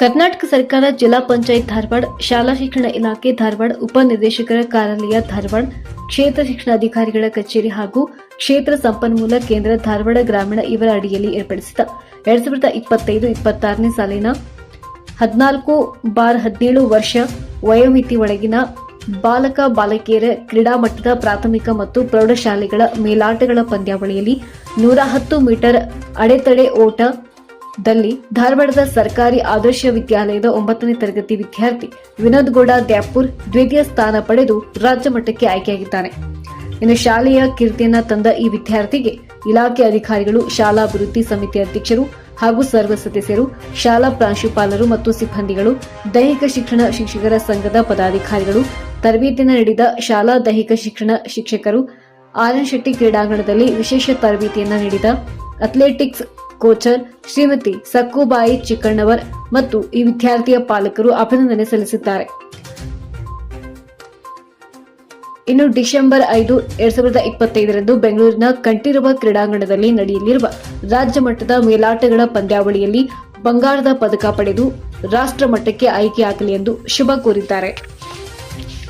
ಕರ್ನಾಟಕ ಸರ್ಕಾರ ಜಿಲ್ಲಾ ಪಂಚಾಯತ್ ಧಾರವಾಡ, ಶಾಲಾ ಶಿಕ್ಷಣ ಇಲಾಖೆ ಧಾರವಾಡ ಉಪನಿರ್ದೇಶಕರ ಕಾರ್ಯಾಲಯ ಧಾರವಾಡ, ಕ್ಷೇತ್ರ ಶಿಕ್ಷಣಾಧಿಕಾರಿಗಳ ಕಚೇರಿ ಹಾಗೂ ಕ್ಷೇತ್ರ ಸಂಪನ್ಮೂಲ ಕೇಂದ್ರ ಧಾರವಾಡ ಗ್ರಾಮೀಣ ಇವರ ಅಡಿಯಲ್ಲಿ ಏರ್ಪಡಿಸಿದ ಎರಡ್ ಸಾವಿರದ ಇಪ್ಪತ್ತೈದು ಇಪ್ಪತ್ತಾರನೇ ಸಾಲಿನ ಹದಿನಾಲ್ಕು ಬಾರ್ ಹದಿನೇಳು ವರ್ಷ ವಯೋಮಿತಿ ಒಳಗಿನ ಬಾಲಕ, ಬಾಲಕಿಯರ ಕ್ರೀಡಾ ಮಟ್ಟದ ಪ್ರಾಥಮಿಕ ಮತ್ತು ಪ್ರೌಢಶಾಲೆಗಳ ಮೇಲಾಟಗಳ ಪಂದ್ಯಾವಳಿಯಲ್ಲಿ ನೂರ ಹತ್ತು ಮೀಟರ್ ಅಡೆತಡೆ ಓಟದಲ್ಲಿ ಧಾರವಾಡದ ಸರ್ಕಾರಿ ಆದರ್ಶ ವಿದ್ಯಾಲಯದ ಒಂಬತ್ತನೇ ತರಗತಿ ವಿದ್ಯಾರ್ಥಿ ವಿನೋದ್ ಗೌಡ ದ್ಯಾಪುರ್ ದ್ವಿತೀಯ ಸ್ಥಾನ ಪಡೆದು ರಾಜ್ಯ ಮಟ್ಟಕ್ಕೆ ಆಯ್ಕೆಯಾಗಿದ್ದಾನೆ. ಇನ್ನು ಶಾಲೆಯ ಕೀರ್ತಿಯನ್ನ ತಂದ ಈ ವಿದ್ಯಾರ್ಥಿಗೆ ಇಲಾಖೆ ಅಧಿಕಾರಿಗಳು, ಶಾಲಾ ಅಭಿವೃದ್ಧಿ ಸಮಿತಿ ಅಧ್ಯಕ್ಷರು ಹಾಗೂ ಸರ್ವ ಸದಸ್ಯರು, ಶಾಲಾ ಪ್ರಾಂಶುಪಾಲರು ಮತ್ತು ಸಿಬ್ಬಂದಿಗಳು, ದೈಹಿಕ ಶಿಕ್ಷಣ ಶಿಕ್ಷಕರ ಸಂಘದ ಪದಾಧಿಕಾರಿಗಳು, ತರಬೇತಿಯನ್ನು ನೀಡಿದ ಶಾಲಾ ದೈಹಿಕ ಶಿಕ್ಷಣ ಶಿಕ್ಷಕರು ಆರ್ಎನ್ ಶೆಟ್ಟಿ ಕ್ರೀಡಾಂಗಣದಲ್ಲಿ ವಿಶೇಷ ತರಬೇತಿಯನ್ನು ನೀಡಿದ ಅಥ್ಲೆಟಿಕ್ಸ್ ಕೋಚರ್ ಶ್ರೀಮತಿ ಸಕ್ಕುಬಾಯಿ ಚಿಕ್ಕಣ್ಣವರ್ ಮತ್ತು ಈ ವಿದ್ಯಾರ್ಥಿಯ ಪಾಲಕರು ಅಭಿನಂದನೆ ಸಲ್ಲಿಸಿದ್ದಾರೆ. ಇನ್ನು ಡಿಸೆಂಬರ್ ಐದು ಎರಡ್ ಸಾವಿರದ ಇಪ್ಪತ್ತೈದರಂದು ಬೆಂಗಳೂರಿನ ಕಂಠೀರವ ಕ್ರೀಡಾಂಗಣದಲ್ಲಿ ನಡೆಯಲಿರುವ ರಾಜ್ಯ ಮಟ್ಟದ ಮೇಲಾಟಗಳ ಪಂದ್ಯಾವಳಿಯಲ್ಲಿ ಬಂಗಾರದ ಪದಕ ಪಡೆದು ರಾಷ್ಟ್ರ ಮಟ್ಟಕ್ಕೆ ಆಯ್ಕೆಯಾಗಲಿ ಎಂದು ಶುಭ ಕೋರಿದ್ದಾರೆ.